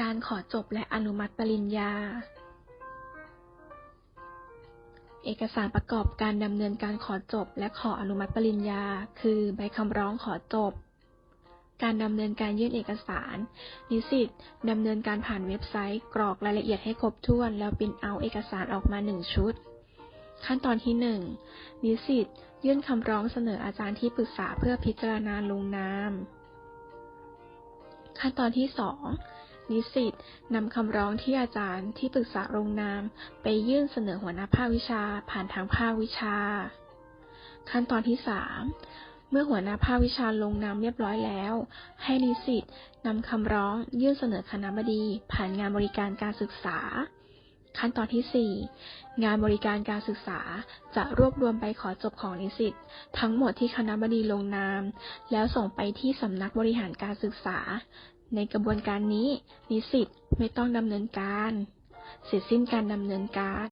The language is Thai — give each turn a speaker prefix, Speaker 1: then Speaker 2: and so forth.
Speaker 1: การขอจบและอนุมัติปริญญา เอกสารประกอบการดำเนินการขอจบและขออนุมัติปริญญา คือใบคำร้องขอจบ การดำเนินการยื่นเอกสาร นิสิตดำเนินการผ่านเว็บไซต์ กรอกรายละเอียดให้ครบถ้วน แล้วปริ้นเอาเอกสารออกมา1ชุด ขั้นตอนที่ 1 นิสิตยื่นคำร้องเสนออาจารย์ที่ปรึกษาเพื่อพิจารณาลงนาม ขั้นตอนที่ 2 นิสิตนำคำร้องที่อาจารย์ที่ปรึกษาลงนาม ไปยื่นเสนอหัวหน้าภาควิชาผ่านทางภาควิชา ขั้นตอนที่ 3 เมื่อหัวหน้าภาควิชาลงนามเรียบร้อยแล้ว ให้นิสิตนำคำร้องยื่นเสนอคณะบดี ผ่านงานบริการการศึกษา ขั้นตอนที่ 4 งานบริการการศึกษาจะรวบรวมใบขอจบของนิสิตทั้งหมดที่คณะบดีลงนาม แล้วส่งไปที่สำนักบริหารการศึกษา ในกระบวนการนี้ นิสิตไม่ต้องดำเนินการ เสร็จสิ้นการดำเนินการ